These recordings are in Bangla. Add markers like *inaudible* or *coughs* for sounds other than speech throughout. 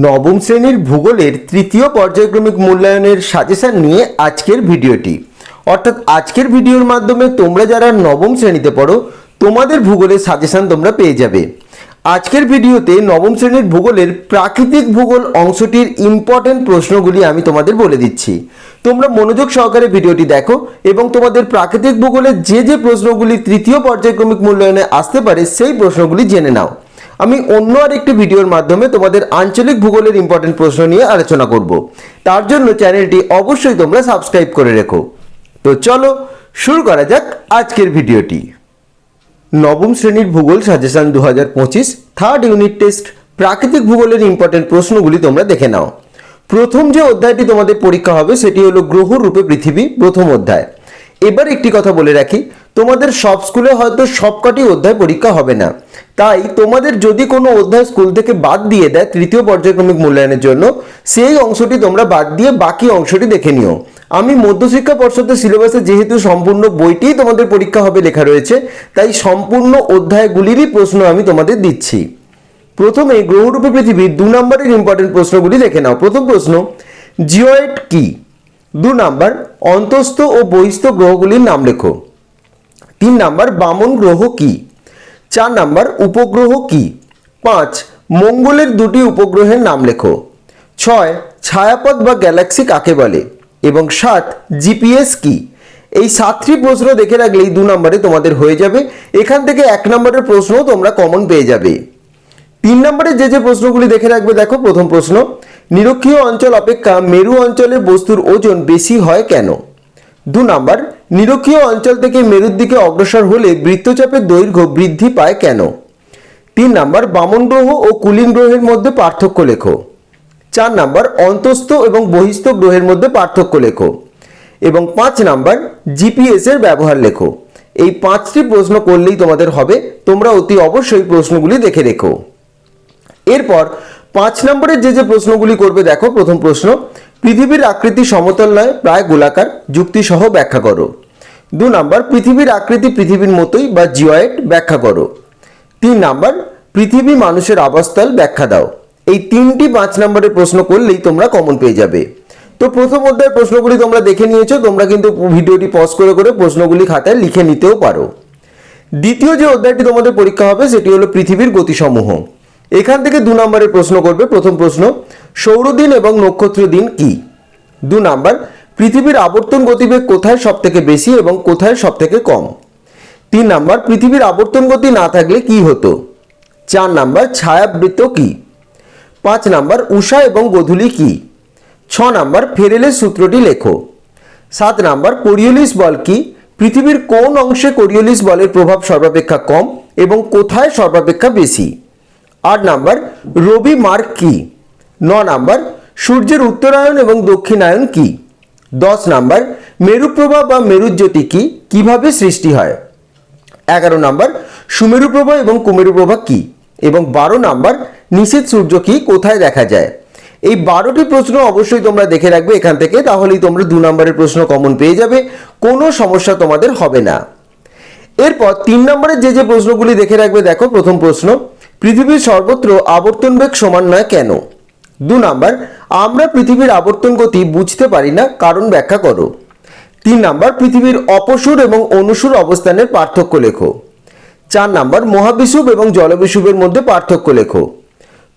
নবম শ্রেণির ভূগোলের তৃতীয় পর্যায়ক্রমিক মূল্যায়নের সাজেশন নিয়ে আজকের ভিডিওটি। অর্থাৎ আজকের ভিডিওর মাধ্যমে তোমরা যারা নবম শ্রেণীতে পড়ো, তোমাদের ভূগোলের সাজেশন তোমরা পেয়ে যাবে। আজকের ভিডিওতে নবম শ্রেণির ভূগোলের প্রাকৃতিক ভূগোল অংশটির ইম্পর্টেন্ট প্রশ্নগুলি আমি তোমাদের বলে দিচ্ছি। তোমরা মনোযোগ সহকারে ভিডিওটি দেখো এবং তোমাদের প্রাকৃতিক ভূগোলের যে যে প্রশ্নগুলি তৃতীয় পর্যায়ক্রমিক মূল্যায়নে আসতে পারে, সেই প্রশ্নগুলি জেনে নাও। আমি অন্য আরেকটি ভিডিওর মাধ্যমে তোমাদের আঞ্চলিক ভূগোলের ইম্পর্টেন্ট প্রশ্ন নিয়ে আলোচনা করব। তার জন্য চ্যানেলটি অবশ্যই তোমরা সাবস্ক্রাইব করে রেখো। তো চলো শুরু করা যাক আজকের ভিডিওটি। নবম শ্রেণির ভূগোল সাজেশন দু হাজার পঁচিশ থার্ড ইউনিট টেস্ট প্রাকৃতিক ভূগোলের ইম্পর্টেন্ট প্রশ্নগুলি তোমরা দেখে নাও। প্রথম যে অধ্যায়টি তোমাদের পরীক্ষা হবে সেটি হলো গ্রহ রূপে পৃথিবী প্রথম অধ্যায়। এবার একটি কথা বলে রাখি, তোমাদের সব স্কুলে হয়তো সবকটি অধ্যায় পরীক্ষা হবে না। তাই তোমাদের যদি কোনো অধ্যায় স্কুল থেকে বাদ দিয়ে দেয় তৃতীয় পর্যায়ক্রমিক মূল্যায়নের জন্য, সেই অংশটি তোমরা বাদ দিয়ে বাকি অংশটি দেখে নিও। আমি মধ্যশিক্ষা পর্ষদের সিলেবাসে যেহেতু সম্পূর্ণ বইটিই তোমাদের পরীক্ষা হবে লেখা রয়েছে, তাই সম্পূর্ণ অধ্যায়গুলিরই প্রশ্ন আমি তোমাদের দিচ্ছি। প্রথমে গ্রহরূপে পৃথিবীর দু নম্বরের ইম্পর্টেন্ট প্রশ্নগুলি দেখে নাও। প্রথম প্রশ্ন, জিওয়েট কি? দু নাম্বার, অন্তস্থ ও বহিস্থ গ্রহগুলির নাম লেখো। তিন নাম্বার, বামন গ্রহ কি? চার নাম্বার, উপগ্রহ কি? পাঁচ, মঙ্গলের দুটি উপগ্রহের নাম লেখো। ছয়, ছায়াপথ বা গ্যালাক্সি কাকে বলে? এবং সাত, জিপিএস কি? এই সাতটি প্রশ্ন দেখে রাখলেই দু নম্বরে তোমাদের হয়ে যাবে। এখান থেকে এক নম্বরের প্রশ্নও তোমরা কমন পেয়ে যাবে। তিন নম্বরে যে যে প্রশ্নগুলি দেখে রাখবে, দেখো প্রথম প্রশ্ন, নিরক্ষীয় অঞ্চল অপেক্ষা মেরু অঞ্চলে বস্তুর ওজন বেশি হয় কেন? দু নাম্বার, নিরক্ষীয় অঞ্চল থেকে মেরুর দিকে অগ্রসর হলে বৃত্তচাপের দৈর্ঘ্য বৃদ্ধি পায় কেন? তিন নাম্বার, বামন গ্রহ ও কুলিন গ্রহের মধ্যে পার্থক্য লেখো। চার নাম্বার, অন্তস্থ এবং বহিস্থ গ্রহের মধ্যে পার্থক্য লেখো। এবং পাঁচ নাম্বার, জিপিএস এর ব্যবহার লেখো। এই পাঁচটি প্রশ্ন করলেই তোমাদের হবে, তোমরা অতি অবশ্যই প্রশ্নগুলি দেখে রেখো। এরপর পাঁচ নম্বরের যে যে প্রশ্নগুলি করবে, দেখো প্রথম প্রশ্ন, পৃথিবীর আকৃতি সমতল নয়, প্রায় গোলাকার, যুক্তিসহ ব্যাখ্যা করো। দু নাম্বার, পৃথিবীর আকৃতি পৃথিবীর মতোই বা জিওয়েড ব্যাখ্যা করো। তিন নাম্বার, পৃথিবী মানুষের আবাসস্থল ব্যাখ্যা দাও। এই তিনটি পাঁচ নম্বরের প্রশ্ন করলেই তোমরা কমন পেয়ে যাবে। তো প্রথম অধ্যায়ের প্রশ্নগুলি তোমরা দেখে নিয়েছো, তোমরা কিন্তু ভিডিওটি পজ করে করে প্রশ্নগুলি খাতায় লিখে নিতেও পারো। দ্বিতীয় যে অধ্যায়টি তোমাদের পরীক্ষা হবে, সেটি হলো পৃথিবীর গতিসমূহ। এখান থেকে দু নম্বরের প্রশ্ন করবে। প্রথম প্রশ্ন, সৌরদিন এবং নক্ষত্র দিন কি? দু নাম্বার, পৃথিবীর আবর্তন গতিবেগ কোথায় সব থেকে বেশি এবং কোথায় সব থেকে কম? তিন নাম্বার, পৃথিবীর আবর্তন গতি না থাকলে কি হতো? চার নাম্বার, ছায়াবৃত্ত কি? পাঁচ নাম্বার, উষা এবং গোধূলি কি? ছ নাম্বার, ফেরেলের সূত্রটি লেখো। সাত নাম্বার, কোরিওলিস বল কি? পৃথিবীর কোন অংশে কোরিওলিস বলের প্রভাব সর্বাপেক্ষা কম এবং কোথায় সর্বাপেক্ষা বেশি? আট নাম্বার, রবি মার্ক কি? ন নাম্বার, সূর্যের উত্তরায়ণ এবং দক্ষিণায়ন কি? দশ নাম্বার, মেরুপ্রভা বা মেরুজ্যোতি কি? কীভাবে সৃষ্টি হয়? এগারো নাম্বার, সুমেরুপ্রভা এবং কুমেরুপ্রভা কি? এবং বারো নাম্বার, নিষেধ সূর্য কি? কোথায় দেখা যায়? এই বারোটি প্রশ্ন অবশ্যই তোমরা দেখে রাখবে এখান থেকে, তাহলেই তোমরা দু নম্বরের প্রশ্ন কমন পেয়ে যাবে, কোনো সমস্যা তোমাদের হবে না। এরপর তিন নম্বরের যে যে প্রশ্নগুলি দেখে রাখবে, দেখো প্রথম প্রশ্ন পৃথিবীর সর্বত্র আবর্তন বেগ সমান নয় কেন? দু নাম্বার, আমরা পৃথিবীর আবর্তন গতি বুঝতে পারি না, কারণ ব্যাখ্যা করো। তিন নাম্বার, পৃথিবীর অপসুর এবং অনুসুর অবস্থানের পার্থক্য লেখো। চার নাম্বার, মহাবিষুব এবং জলবিষুবের মধ্যে পার্থক্য লেখো।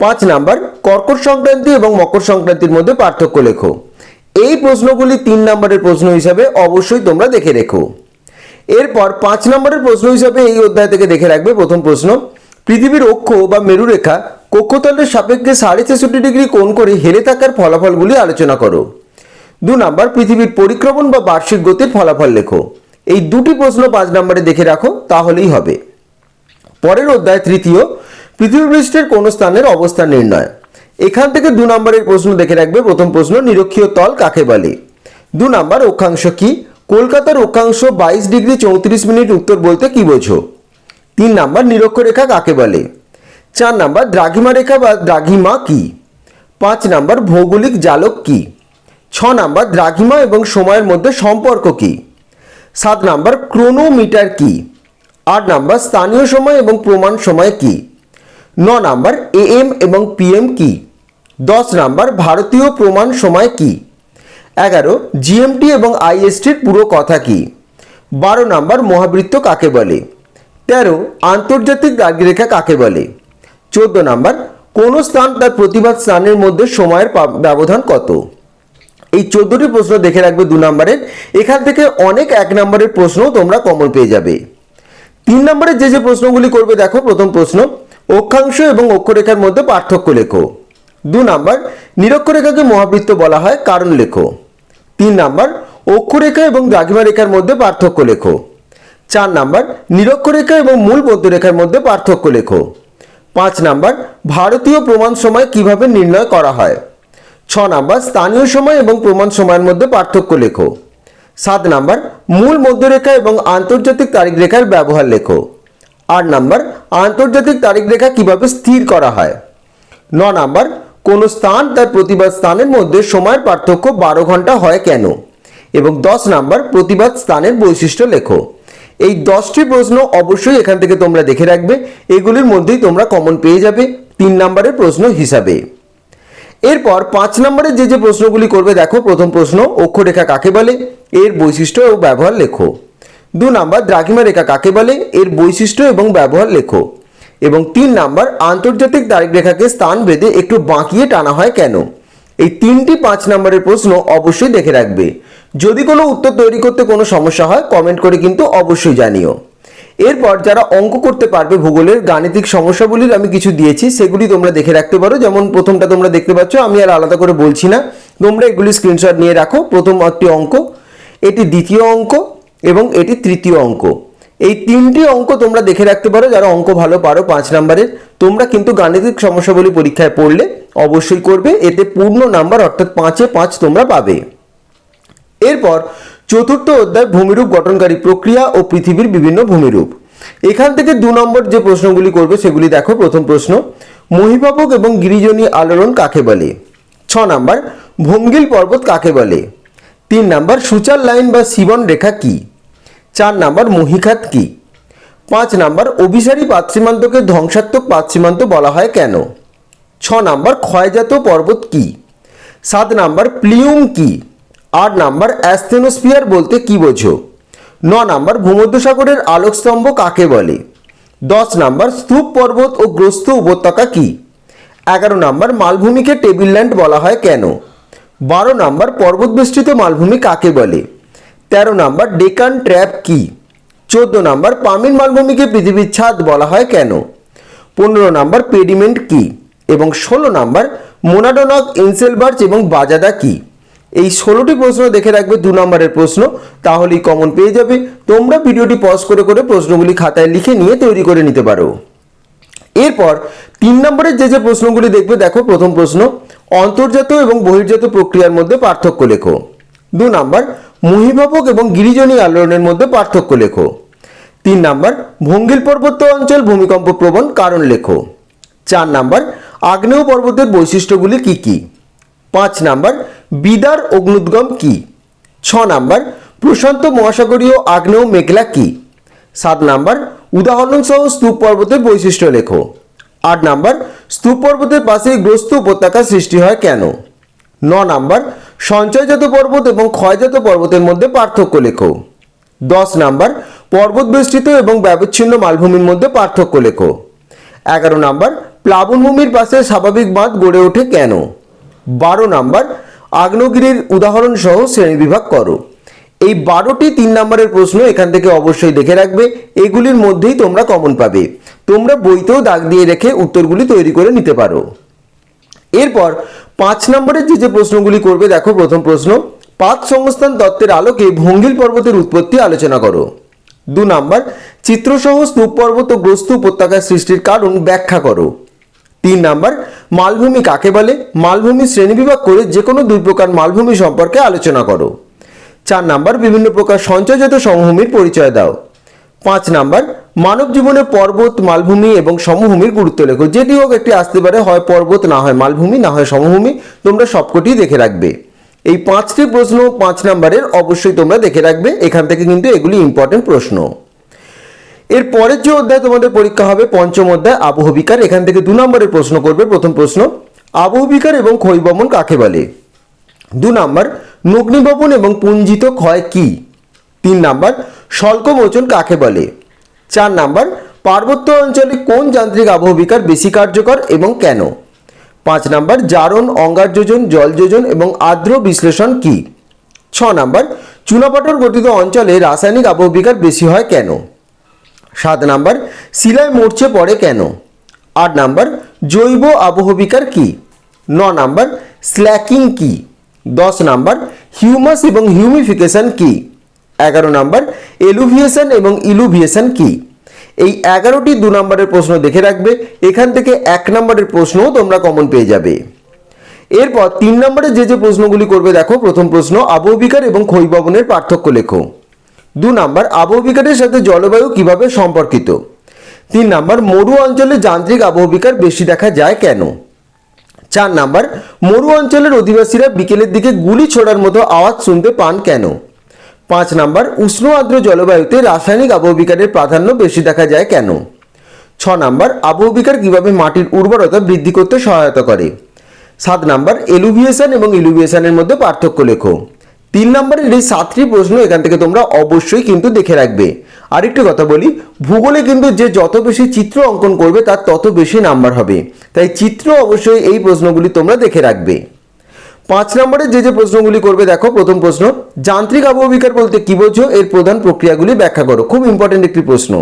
পাঁচ নাম্বার, কর্কট সংক্রান্তি এবং মকর সংক্রান্তির মধ্যে পার্থক্য লেখো। এই প্রশ্নগুলি তিন নম্বরের প্রশ্ন হিসাবে অবশ্যই তোমরা দেখে রেখো। এরপর পাঁচ নম্বরের প্রশ্ন হিসাবে এই অধ্যায় থেকে দেখে রাখবে প্রথম প্রশ্ন। পৃথিবীর অক্ষ বা মেরুরেখা কক্ষতলের সাপেক্ষে সাড়ে ছেষট্টি ডিগ্রি কোণ করে হেলে থাকার ফলাফলগুলি আলোচনা করো। দু নাম্বার, পৃথিবীর পরিক্রমণ বা বার্ষিক গতির ফলাফল লেখো। এই দুটি প্রশ্ন পাঁচ নম্বরে দেখে রাখো, তাহলেই হবে। পরের অধ্যায়, তৃতীয়, পৃথিবী পৃষ্ঠের কোন স্থানের অবস্থান নির্ণয়। এখান থেকে দু নম্বরের প্রশ্ন দেখে রাখবে, প্রথম প্রশ্ন, নিরক্ষীয় তল কাকে বলে? দু নাম্বার, অক্ষাংশ কি? কলকাতার অক্ষাংশ বাইশ ডিগ্রি চৌত্রিশ মিনিট উত্তর বলতে কি বোঝো? তিন নাম্বার নিরক্ষরেখা কাকে বলে? চার নাম্বার দ্রাঘিমা রেখা বা দ্রাঘিমা কি? পাঁচ নাম্বার ভৌগোলিক জালক কি? ছ নাম্বার দ্রাঘিমা এবং সময়ের মধ্যে সম্পর্ক কি? সাত নাম্বার ক্রোনোমিটার কি? আট নাম্বার স্থানীয় সময় এবং প্রমাণ সময় কি? ন নাম্বার এএম এবং পিএম কি? দশ নাম্বার ভারতীয় প্রমাণ সময় কি? এগারো, জিএমটি এবং আইএসটির পুরো কথা কি? বারো নাম্বার মহাবৃত্ত কাকে বলে? তেরো, আন্তর্জাতিক দাগরেখা কাকে বলে? চোদ্দ নাম্বার, কোন স্থান তার প্রতিবাদ স্থানের মধ্যে সময়ের ব্যবধান কত? এই চোদ্দটি প্রশ্ন দেখে রাখবে দু নম্বরের। এখান থেকে অনেক এক নম্বরের প্রশ্নও তোমরা কমন পেয়ে যাবে। তিন নম্বরের যে যে প্রশ্নগুলি করবে, দেখো প্রথম প্রশ্ন, অক্ষাংশ এবং অক্ষরেখার মধ্যে পার্থক্য লেখো। দু নাম্বার, নিরক্ষরেখাকে মহাবৃত্ত বলা হয়, কারণ লেখো। তিন নাম্বার, অক্ষরেখা এবং দ্রাঘিমা রেখার মধ্যে পার্থক্য লেখো। চার নাম্বার, নিরক্ষরেখা এবং মূল মধ্যরেখার মধ্যে পার্থক্য লেখো। পাঁচ নাম্বার, ভারতীয় প্রমাণ সময় কীভাবে নির্ণয় করা হয়? ছ নাম্বার, স্থানীয় সময় এবং প্রমাণ সময়ের মধ্যে পার্থক্য লেখো। সাত নাম্বার, মূল মধ্যরেখা এবং আন্তর্জাতিক তারিখ রেখার ব্যবহার লেখো। আট নাম্বার, আন্তর্জাতিক তারিখ রেখা কীভাবে স্থির করা হয়? ন নাম্বার, কোন স্থান তার প্রতিবাদ স্থানের মধ্যে সময়ের পার্থক্য বারো ঘণ্টা হয় কেন? এবং দশ নাম্বার, প্রতিবাদ স্থানের বৈশিষ্ট্য লেখো। এই দশটি প্রশ্ন অবশ্যই এখান থেকে তোমরা দেখে রাখবে। এগুলির মধ্যেই তোমরা কমন পেয়ে যাবে তিন নম্বরের প্রশ্ন হিসাবে। এরপর পাঁচ নম্বরে যে যে প্রশ্নগুলি করবে, দেখো প্রথম প্রশ্ন, অক্ষরেখা কাকে বলে? এর বৈশিষ্ট্য ও ব্যবহার লেখো। দু নাম্বার, দ্রাঘিমা রেখা কাকে বলে? এর বৈশিষ্ট্য এবং ব্যবহার লেখো। এবং তিন নাম্বার, আন্তর্জাতিক তারিখ রেখাকে স্থান ভেদে একটু বাঁকিয়ে টানা হয় কেন? এই তিনটি পাঁচ নম্বরের প্রশ্ন অবশ্যই দেখে রাখবে। যদি কোনো উত্তর তৈরি করতে কোনো সমস্যা হয় কমেন্ট করে কিন্তু অবশ্যই জানিও। এরপর যারা অঙ্ক করতে পারবে ভূগোলের, গাণিতিক সমস্যাগুলির আমি কিছু দিয়েছি, সেগুলি তোমরা দেখে রাখতে পারো। যেমন প্রথমটা তোমরা দেখতে পাচ্ছ, আমি আর আলাদা করে বলছি না। তোমরা এগুলি স্ক্রিনশট নিয়ে রাখো। প্রথম একটি অঙ্ক, এটি দ্বিতীয় অঙ্ক এবং এটি তৃতীয় অঙ্ক। এই তিনটি অঙ্ক তোমরা দেখে রাখতে পারো। যারা অঙ্ক ভালো পারো, পাঁচ নাম্বারের, তোমরা কিন্তু গাণিতিক সমস্যাবলী পরীক্ষায় পড়লে অবশ্যই করবে। এতে পূর্ণ নাম্বার অর্থাৎ পাঁচে পাঁচ তোমরা পাবে। এরপর চতুর্থ অধ্যায় ভূমিরূপ গঠনকারী প্রক্রিয়া ও পৃথিবীর বিভিন্ন ভূমিরূপ। এখান থেকে দু নম্বর যে প্রশ্নগুলি করবে সেগুলি দেখো। প্রথম প্রশ্ন, মহিপাপক এবং গিরিজনী আলোড়ন কাকে বলে? ছ নাম্বার, ভঙ্গিল পর্বত কাকে বলে? তিন নাম্বার, সুচার লাইন বা সিবন রেখা কি? চার নাম্বার, মহিখাত কি? পাঁচ নাম্বার, অভিসারী পাতসীমান্তকে ধ্বংসাত্মক পাতসীমান্ত বলা হয় কেন? ছ নাম্বার, ক্ষয়জাত পর্বত কি? সাত নাম্বার, প্লিউম কি? আট নাম্বার, অ্যাস্থেনোস্ফিয়ার বলতে কি বোঝো? ন নাম্বার, ভূমধ্যসাগরের আলোকস্তম্ভ কাকে বলে? দশ নাম্বার, স্তূপ পর্বত ও গ্রস্ত উপত্যকা কি? এগারো নাম্বার, মালভূমিকে টেবিল ল্যান্ড বলা হয় কেন? বারো নাম্বার পর্বতবেষ্টিত মালভূমি কাকে বলে? তেরো নাম্বার, ডেকান ট্র্যাপ কি? চোদ্দ নাম্বার পামির মালভূমিকে পৃথিবীর ছাদ বলা হয় কেন? পনেরো নাম্বার, পেডিমেন্ট কি? এবং ষোলো নাম্বার, মোনাডোনক ইনসেলবার্চ এবং বাজাদা কি? এই ষোলোটি প্রশ্ন দেখে রাখবে দু নম্বরের প্রশ্ন, তাহলেই কমন পেয়ে যাবে। তোমরা ভিডিওটি পজ করে করে প্রশ্নগুলি খাতায় লিখে নিয়ে তৈরি করে নিতে পারো। এরপর তিন নম্বরের যে যে প্রশ্নগুলি দেখবে, দেখো প্রথম প্রশ্ন, অন্তর্জাত এবং বহির্জাত প্রক্রিয়ার মধ্যে পার্থক্য লেখো। দু নাম্বার মহিভাবক এবং গিরিজনী আলোড়নের মধ্যে পার্থক্য লেখো। তিন নাম্বার, ভঙ্গিল পর্বত অঞ্চল ভূমিকম্প প্রবণ কারণ লেখো। চার নাম্বার, আগ্নেয় পর্বতের বৈশিষ্ট্যগুলি কি কি? পাঁচ নাম্বার বিদার অগ্নুদ্গম কি? ছ নাম্বার, প্রশান্ত মহাসাগরীয় আগ্নেয় মেঘলা কি? সাত নাম্বার উদাহরণ সহ স্তূপ পর্বতের বৈশিষ্ট্য লেখো। আট নাম্বার স্তূপ পর্বতের পাশে গ্রস্ত উপত্যকা সৃষ্টি হয় কেন? ন নাম্বার, সঞ্চয়জাত পর্বত এবং ক্ষয়জাত পর্বতের মধ্যে পার্থক্য লেখো। দশ নাম্বার, পর্বত বেষ্টিত এবং ব্যবচ্ছিন্ন মালভূমির মধ্যে পার্থক্য লেখো। এগারো নাম্বার, প্লাবনভূমির পাশে স্বাভাবিক বাঁধ গড়ে ওঠে কেন? বারো নাম্বার আগ্নেয়গিরির উদাহরণ সহ শ্রেণীবিভাগ করো। এই বারোটি তিন নম্বরের প্রশ্ন এখান থেকে অবশ্যই দেখে রাখবে। এগুলির মধ্যেই তোমরা কমন পাবে। তোমরা বইতেও দাগ দিয়ে রেখে উত্তরগুলি তৈরি করে নিতে পারো। এরপর পাঁচ নম্বরের যে যে প্রশ্নগুলি করবে, দেখো প্রথম প্রশ্ন। পাত সংস্থান তত্ত্বের আলোকে ভঙ্গিল পর্বতের উৎপত্তি আলোচনা করো। দু নম্বর, চিত্রসহ স্তূপ পর্বত ও গ্রস্ত উপত্যকার সৃষ্টির কারণ ব্যাখ্যা করো। তিন নাম্বার, মালভূমি কাকে বলে? মালভূমি শ্রেণীবিভাগ করে যে কোনো দুই প্রকার মালভূমি সম্পর্কে আলোচনা করো। চার নাম্বার, বিভিন্ন প্রকার সঞ্চয়জাত সমভূমির পরিচয় দাও। পাঁচ নাম্বার, মানব জীবনে পর্বত, মালভূমি এবং সমভূমির গুরুত্ব লেখো। যেটি হোক একটি আসতে পারে, হয় পর্বত, না হয় মালভূমি, না হয় সমভূমি, তোমরা সবকটি দেখে রাখবে। এই পাঁচটি প্রশ্ন পাঁচ নাম্বারের অবশ্যই তোমরা দেখে রাখবে। এখান থেকে কিন্তু এগুলি ইম্পর্টেন্ট প্রশ্ন। এর পরের যে অধ্যায় তোমাদের পরীক্ষা হবে, পঞ্চম অধ্যায় আবহবিকার এখান থেকে দু নম্বরের প্রশ্ন করবে। প্রথম প্রশ্ন আবহবিকার এবং ক্ষয়বমন কাকে বলে? দু নাম্বার, নগ্নিভবন এবং পুঞ্জিত ক্ষয় কি? তিন নাম্বার স্বল্পমোচন কাকে বলে? চার নাম্বার, পার্বত্য অঞ্চলে কোন যান্ত্রিক আবহবিকার বেশি কার্যকর এবং কেন? পাঁচ নাম্বার, জারণ, অঙ্গার যোজন, জল যোজন এবং আর্দ্র বিশ্লেষণ কি? ছ নাম্বার, চুনাপাটর গঠিত অঞ্চলে রাসায়নিক আবহবিকার বেশি হয় কেন? সাত নাম্বার শিলায় মরচে পড়ে কেন? আট নাম্বার, জৈব আবহবিকার কি? ন নাম্বার, স্ল্যাকিং কি? দশ নাম্বার, হিউমাস এবং হিউমিফিকেশন কি? এগারো নাম্বার, এলুভিয়েশন এবং ইলুভিয়েশন কি? এই এগারোটি দু নম্বরের প্রশ্ন দেখে রাখবে, এখান থেকে এক নম্বরের প্রশ্নও তোমরা কমন পেয়ে যাবে। এরপর তিন নম্বরে যে যে প্রশ্নগুলি করবে, দেখো প্রথম প্রশ্ন, আবহবিকার এবং ক্ষয়ভবনের পার্থক্য লেখো। দু নাম্বার আবহবিকারের সাথে জলবায়ু কীভাবে সম্পর্কিত? তিন নাম্বার, মরু অঞ্চলে যান্ত্রিক আবহবিকার বেশি দেখা যায় কেন? চার নাম্বার, মরু অঞ্চলের অধিবাসীরা বিকেলের দিকে গুলি ছোড়ার মতো আওয়াজ শুনতে পান কেন? পাঁচ নাম্বার, উষ্ণ আর্দ্র জলবায়ুতে রাসায়নিক আবহবিকারের প্রাধান্য বেশি দেখা যায় কেন? ছ নাম্বার আবহবিকার কীভাবে মাটির উর্বরতা বৃদ্ধি করতে সহায়তা করে? সাত নাম্বার, এলুভিয়েশন এবং ইলুভিয়েশনের মধ্যে পার্থক্য লেখো। তিন নম্বরের এই সাতটি প্রশ্ন এখান থেকে তোমরা অবশ্যই কিন্তু দেখে রাখবে। আরেকটি কথা বলি, ভূগোলে কিন্তু যে যত বেশি চিত্র অঙ্কন করবে, তার তত বেশি নাম্বার হবে। তাই চিত্র অবশ্যই এই প্রশ্নগুলি তোমরা দেখে রাখবে। পাঁচ নম্বরে যে যে প্রশ্নগুলি করবে, দেখো প্রথম প্রশ্ন, যান্ত্রিক আবহবিকার বলতে কি বোঝো? এর প্রধান প্রক্রিয়াগুলি ব্যাখ্যা করো। খুব ইম্পর্টেন্ট একটি প্রশ্ন।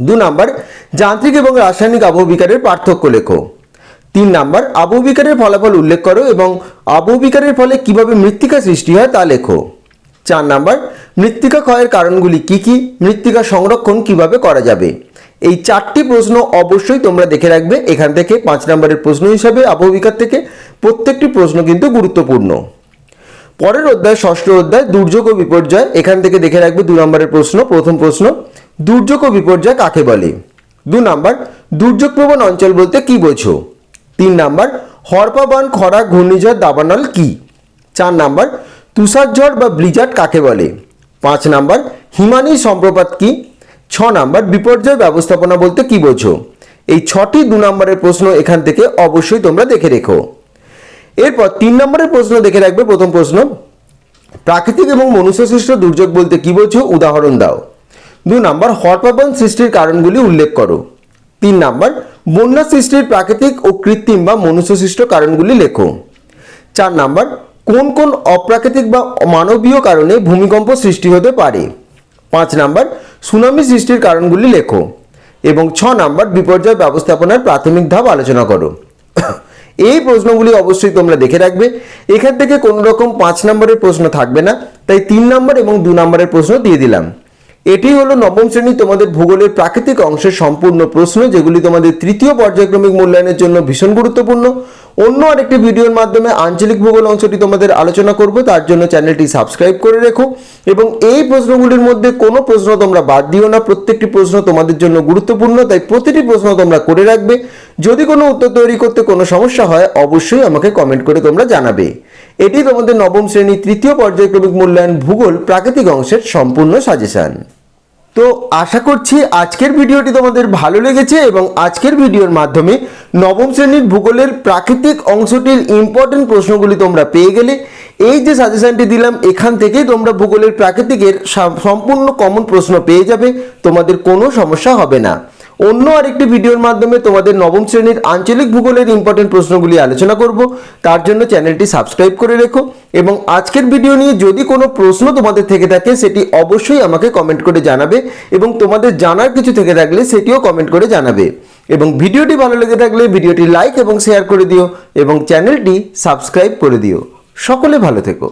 দু নাম্বার, যান্ত্রিক এবং রাসায়নিক আবহবিকারের পার্থক্য লেখো। তিন নাম্বার আবহবিকারের ফলাফল উল্লেখ করো এবং আবহবিকারের ফলে কীভাবে মৃত্তিকা সৃষ্টি হয় তা লেখো। চার নাম্বার, মৃত্তিকা ক্ষয়ের কারণগুলি কি কি? মৃত্তিকা সংরক্ষণ কীভাবে করা যাবে? এই চারটি প্রশ্ন অবশ্যই তোমরা দেখে রাখবে। এখান থেকে পাঁচ নম্বরের প্রশ্ন হিসাবে আবহবিকার থেকে প্রত্যেকটি প্রশ্ন কিন্তু গুরুত্বপূর্ণ। পরের অধ্যায়, ষষ্ঠ অধ্যায়, দুর্যোগ ও বিপর্যয়। এখান থেকে দেখে রাখবে দু নম্বরের প্রশ্ন, প্রথম প্রশ্ন, দুর্যোগ ও বিপর্যয় কাকে বলে? দু নাম্বার দুর্যোগ প্রবণ অঞ্চল বলতে কি বোঝো? তিন নাম্বার, হরপাবান, খরা, ঘূর্ণিঝড়, দাবানল কি? চার নাম্বার, তুষারঝড় বা ব্লিজার্ড কাকে বলে? পাঁচ নাম্বার হিমানী সম্প্রপাত কি? ছ নাম্বার, বিপর্যয় ব্যবস্থাপনা বলতে কি বোঝো? এই ছটি দু নম্বরের প্রশ্ন এখান থেকে অবশ্যই তোমরা দেখে রেখো। এরপর তিন নম্বরের প্রশ্ন দেখে রাখবে প্রথম প্রশ্ন। প্রাকৃতিক এবং মনুষ্য মনুষ্যসৃষ্ট দুর্যোগ বলতে কি বোঝো? উদাহরণ দাও। দু নাম্বার, হরপাবন সৃষ্টির কারণগুলি উল্লেখ করো। তিন নাম্বার বন্যা সৃষ্টির প্রাকৃতিক ও কৃত্রিম বা মনুষ্যসৃষ্ট কারণগুলি লেখো। চার নাম্বার, কোন কোন অপ্রাকৃতিক বা মানবীয় কারণে ভূমিকম্প সৃষ্টি হতে পারে? পাঁচ নাম্বার, সুনামি সৃষ্টির কারণগুলি লেখো। এবং ছ নাম্বার, বিপর্যয় ব্যবস্থাপনার প্রাথমিক ধাপ আলোচনা করো। *coughs* এই প্রশ্নগুলি অবশ্যই তোমরা দেখে রাখবে। এখান থেকে কোনো রকম পাঁচ নম্বরের প্রশ্ন থাকবে না। তাই তিন নম্বর এবং দু নম্বরের প্রশ্ন দিয়ে দিলাম। এটি হলো নবম শ্রেণি তোমাদের ভূগোলের প্রাকৃতিক অংশের সম্পূর্ণ প্রশ্ন, যেগুলি তোমাদের তৃতীয় পর্যায়ক্রমিক মূল্যায়নের জন্য ভীষণ গুরুত্বপূর্ণ। অন্য আরেকটি ভিডিওর মাধ্যমে আঞ্চলিক ভূগোল অংশটি তোমাদের আলোচনা করব, তার জন্য চ্যানেলটি সাবস্ক্রাইব করে রেখো। এবং এই প্রশ্নগুলির মধ্যে কোনো প্রশ্ন তোমরা বাদ দিও না, প্রত্যেকটি প্রশ্ন তোমাদের জন্য গুরুত্বপূর্ণ, তাই প্রতিটি প্রশ্ন তোমরা করে রাখবে। যদি কোনো উত্তর তৈরি করতে কোনো সমস্যা হয়, অবশ্যই আমাকে কমেন্ট করে তোমরা জানাবে। এটি তোমাদের নবম শ্রেণি তৃতীয় পর্যায়ক্রমিক মূল্যায়ন ভূগোল প্রাকৃতিক অংশের সম্পূর্ণ সাজেশন তো আশা করছি আজকের ভিডিওটি তোমাদের ভালো লেগেছে এবং আজকের ভিডিওর মাধ্যমে নবম শ্রেণির ভূগোলের প্রাকৃতিক অংশটির ইম্পর্টেন্ট প্রশ্নগুলি তোমরা পেয়ে গেলে। এই যে সাজেশনটি দিলাম, এখান থেকেই তোমরা ভূগোলের প্রাকৃতিকের সম্পূর্ণ কমন প্রশ্ন পেয়ে যাবে, তোমাদের কোনো সমস্যা হবে না। অন্য আরেকটি ভিডিওর মাধ্যমে তোমাদের নবম শ্রেণির আঞ্চলিক ভূগোলের ইম্পর্টেন্ট প্রশ্নগুলি আলোচনা করব। তার জন্য চ্যানেলটি সাবস্ক্রাইব করে রেখো এবং আজকের ভিডিও নিয়ে যদি কোনো প্রশ্ন তোমাদের থেকে থাকে, সেটি অবশ্যই আমাকে কমেন্ট করে জানাবে এবং তোমাদের জানার কিছু থেকে থাকলে সেটিও কমেন্ট করে জানাবে। এবং ভিডিওটি ভালো লেগে থাকলে ভিডিওটি লাইক এবং শেয়ার করে দিও এবং চ্যানেলটি সাবস্ক্রাইব করে দিও। সকলে ভালো থেকো।